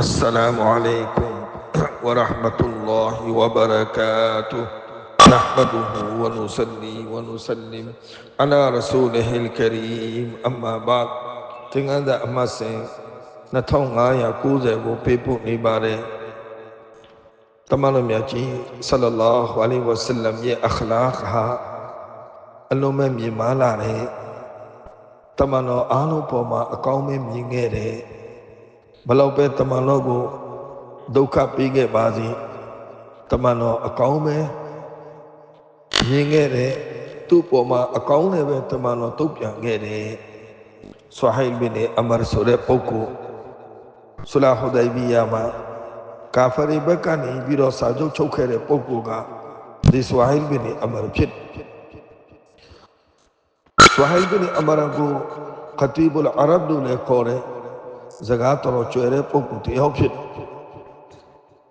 السلام عليكم ورحمة الله وبركاته نحمده ونصلي ونسلم على رسوله الكريم أما بعد သင်္ကန်းသာအမတ်စဉ်2590ကိုပေးပို့နေပါတယ်တမန်တော်မြတ်ကြီးဆလလာဟူအလိုင်ဝဆလမ်ရဲ့အခလာခ်ဟာအလုံးမဲ့မြင်မာလာတဲ့တမန်တော်အားလုံးပေါ်မှာအကောင်းမဲ့မြင်ခဲ့တဲ့ ဘလောက်ပဲတမန်တော်ကိုဒုက္ခပေးခဲ့ပါစေတမန်တော်အကောင်းပဲမြင်ခဲ့တဲ့သူ့ပေါ်မှာအကောင်းနဲ့ပဲတမန်တော်တုတ်ပြန်ခဲ့တဲ့ဆွာဟိုင်ဘင်အမရဆိုတဲ့ပုဂ္ဂိုလ်ဆူလာဟူဒိုင်ဘီယာမှာကာဖရီဘက်ကနေပြီးတော့စာချုပ်ချုပ်ခဲ့တဲ့ပုဂ္ဂိုလ်ကဒီဆွာဟိုင်ဘင်အမရဖြစ်ဆွာဟိုင်ဘင်အမရကိုခတီဘ်အလ်အရဘ်လို့လည်းခေါ်တယ် စကားတော်တော်ကျွယ်တဲ့ပုဂ္ဂိုလ်တယောက်ဖြစ်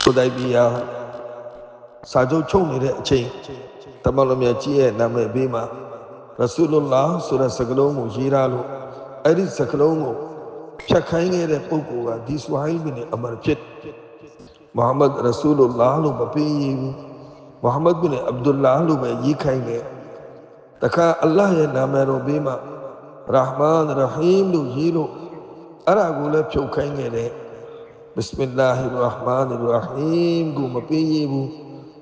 ဟူဒိုင်ဘီယာစာချုပ်ချုပ်နေတဲ့အချိန်တမန်တော်မြတ်ကြီးရဲ့နာမည်ဘေးမှာရဆူလုလာဆိုတဲ့စကားလုံးကိုရေးထားလို့အဲ့ဒီစကလုံးကိုဖြတ်ခိုင်းခဲ့တဲ့ပုဂ္ဂိုလ်ကဒီဆွိုင်းဘင်အမရဖြစ်မုဟမ္မဒ်ရဆူလုလာလို့မပေးဘူးမုဟမ္မဒ်ဘင်အဗ်ဒူလာလို့ပဲရေးခိုင်းတယ်တခါအလ္လာဟ်ရဲ့နာမည်တော်ဘေးမှာရာဟ်မန်ရဟီမ်လို့ရေးလို့ အဲ့ဒါကိုလည်းဖြုတ်ခိုင်းခဲ့တယ်ဘစ်မင်လာဟီရဟ်မန်ရဟီမ်ကိုမပေးဘူး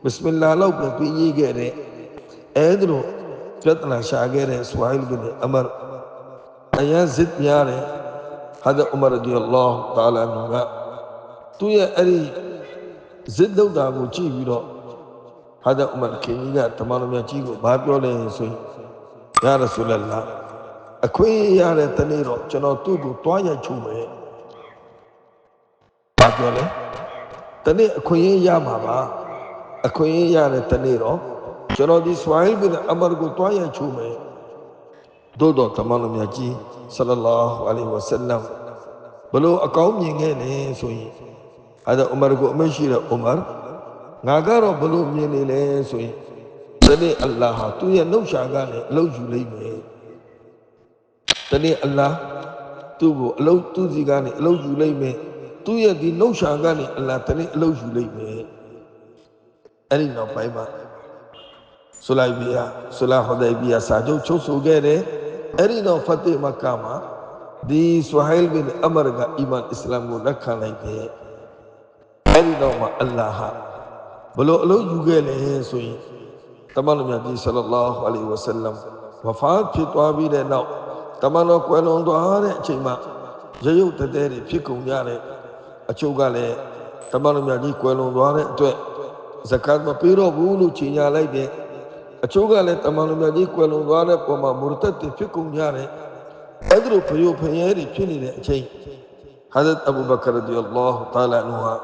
ဘစ်မင်လာလို့ပဲပေးရေးခဲ့တယ်အဲ့ဒါလို့ပြဿနာရှာခဲ့တဲ့ဆွိုင်းဘင်အမရအယံဇစ်များတယ်ဟာဒ်ဥမရဒီအလ္လာဟ်တာလာနူကသူရဲ့အဲ့ဒီဇစ်ဒုတ်တာကိုကြည့်ပြီးတော့ဟာဒ်ဥမရခင်ကြီးကတမန်တော်မြတ်ကြီးကိုဘာပြောလဲဆိုရင်ယာရဆူလလာ အခွင့်ရတဲ့တနေ့တော့ကျွန်တော်သူ့ကိုတွားရိုက်ချုံမယ်ဘာပြောလဲတနေ့အခွင့်ရမှာပါအခွင့်ရတဲ့တနေ့တော့ကျွန်တော်ဒီဆွိုင်းဘင်အမရကိုတွားရိုက်ချုံမယ်သို့တော့တမန်တော်မြတ်ကြီးဆလလာဟူအလိုင်ဝဆလမ်ဘလို့အကောင်းမြင်ခဲ့လဲဆိုရင်အဲ့ဒါဥမာကိုအမရှိတဲ့ဥမာငါကတော့ဘလို့မြင်နေလဲဆိုရင်တနေ့အလ္လာဟ်ဟာသူ့ရဲ့နှုတ်ရှာကလည်းအလုပ်ယူလိမ့်မယ် တနေ့အလ္လာဟ်သူ့ကိုအလုပ်သူ့စီကနေအလုပ်ယူလိမ့်မယ်သူ့ရဲ့ဒီနှုတ်ရှာကနေအလ္လာဟ်တနေ့အလုပ်ယူလိမ့်မယ်အဲ့ဒီနောက်ပိုင်းမှာဆူလိုက်ဘီယာဆူလာဟူဒိုင်ဘီယာစာချုပ်ချုပ်ဆိုခဲ့တယ်အဲ့ဒီတော့ဖတ်တေမက္ကာမှာဒီဆွဟိုင်ဘင်အမရကအီမန်အစ္စလာမ်ကိုလက်ခံလိုက်တယ်အဲ့ဒီတော့မှအလ္လာဟ်ဘလို့အလုပ်ယူခဲ့လဲဆိုရင်တမန်တော်မြတ်ကြီးဆလလောလဟ်အလိုင်ဝဆလမ်ဝဖာဖြစ်သွားပြီးတဲ့နောက် တမန်တော်ကွယ်လွန်သွားတဲ့အချိန်မှာရရုပ်တတဲတွေဖြစ်ကုန်ကြတယ်အချို့ကလည်းတမန်တော်မြတ်ကြီးကွယ်လွန်သွားတဲ့အတွက်ဇကတ်မပေးတော့ဘူးလို့ခြေညာလိုက်တယ်အချို့ကလည်းတမန်တော်မြတ်ကြီးကွယ်လွန်သွားတဲ့ပုံမှာမူရတတ်တွေဖြစ်ကုန်ကြတယ်အဲ့ဒါလိုဖယိုဖယဲတွေဖြစ်နေတဲ့အချိန်ဟာဇတ်အဘူဘကာရဒီအလ္လာဟ်တာလာနူဟာ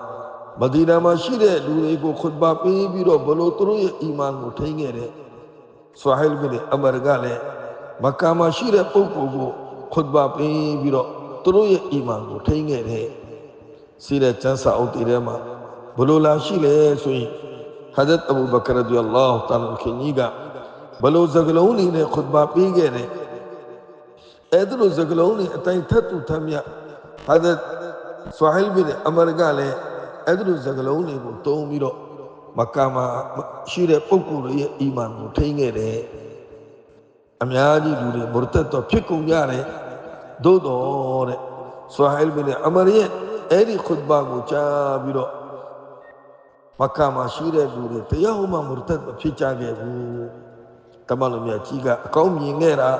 မဒီနာမှာရှိတဲ့လူတွေကိုခွတ်ဘာပေးပြီးတော့ဘလို့သူတို့ရဲ့အီမန်ကိုထိန်းခဲ့တဲ့ဆွာဟိလ်ဘင်အမရကလည်း မက္ကာမှာရှိတဲ့ပုဂ္ဂိုလ်ကိုခွတ်ပါပေးပြီးတော့သူတို့ရဲ့အီမန်ကိုထိန်းခဲ့တဲ့စီရကျမ်းစာအုပ်တွေထဲမှာဘလို့လာရှိလဲဆိုရင်ဟာဇတ်အဘူဘကရဒီအလ္လာဟ်တာလာခင်ကြီးကဘလို့စကလုံးနေနဲ့ခွတ်ပါပေးခဲ့တဲ့အဲ့ဒါလိုစကလုံးနေအတိုင်းထပ်တူထပ်မြဟာဇတ်ဆွာဟိလ်ဘင်အမရကလည်းအဲ့ဒါလိုစကလုံးတွေကိုတုံးပြီးတော့မက္ကာမှာရှိတဲ့ပုဂ္ဂိုလ်ရဲ့အီမန်ကိုထိန်းခဲ့တဲ့ အများကြီးလူတွေမရတတ်တော့ဖြစ်ကုန်ကြတယ်သို့တော်တဲ့ဆွာဟိလ်ဘင်အမရရဲ့အဲ့ဒီခွတ်ဘာကိုကြားပြီးတော့မက္ကာမှာရှိတဲ့လူတွေတရားမှမရတတ်ဖြစ်ကြခဲ့ဘူးတမန်တော်မြတ်ကြီးကအကောင်းမြင်ခဲ့တာ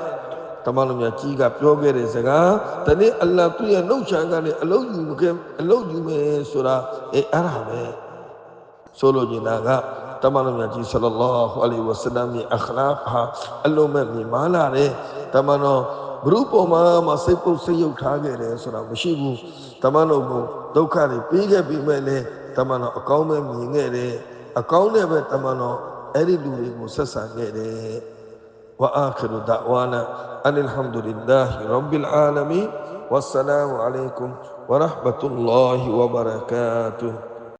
တမန်တော်မြတ်ကြီးကပြောခဲ့တဲ့စကားတနေ့အလ္လာဟ်သူ့ရဲ့နှုတ်ချမ်းကနေအလုံးယူခဲ့အလုံးယူမယ်ဆိုတာအဲအဲ့ဒါပဲဆိုလိုချင်တာက تمام نبی صلی الله علیہ وسلم أخلاقها اخلاق تھا اللہ میں بیمار برو ماں مسے کو سے اٹھا گئے رہے سنا مشیبو تمہارا کو دوکھا رہے وآخر دعوانا ان الحمد لله رب العالمين والسلام عليكم ورحمة الله وبركاته